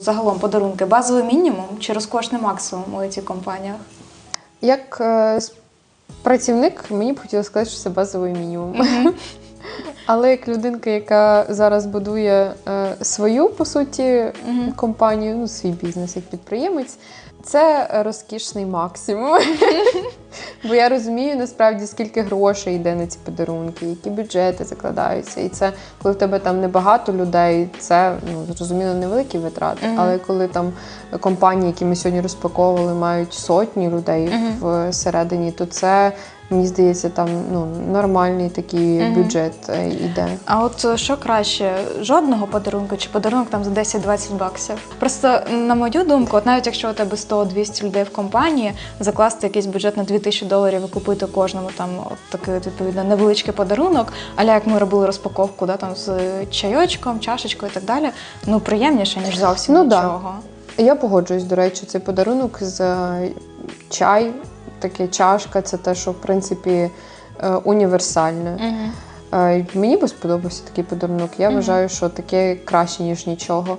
Загалом подарунки базовий мінімум чи розкошний максимум у цих компаніях? Як е, працівник, мені б хотілося сказати, що це базовий мінімум. Але як людинка, яка зараз будує е, свою по суті Мгм. компанію, ну свій бізнес як підприємець, це розкішний максимум. Бо я розумію насправді, скільки грошей йде на ці подарунки, які бюджети закладаються. І це коли в тебе там небагато людей, це ну зрозуміло невеликі витрати. Мгм. Але коли там компанії, які ми сьогодні розпаковували, мають сотні людей Мгм. всередині, то це мені здається, там ну нормальний такий Мгм. бюджет е, іде. А от е, що краще, жодного подарунку чи подарунок там за 10-20 баксів? Просто на мою думку, от навіть якщо у тебе 100-200 людей в компанії, закласти якийсь бюджет на 2000 доларів і купити кожному там от такий от, відповідно невеличкий подарунок, аля як ми робили розпаковку, да, там з чайочком, чашечкою і так далі, ну приємніше, ніж зовсім Ну, да. нічого. Я погоджуюсь, до речі, цей подарунок з е, чай, таке чашка, це те, що в принципі е, універсальне. Угу. Мені би сподобався такий подарунок. Я Мгм. вважаю, що таке краще, ніж нічого.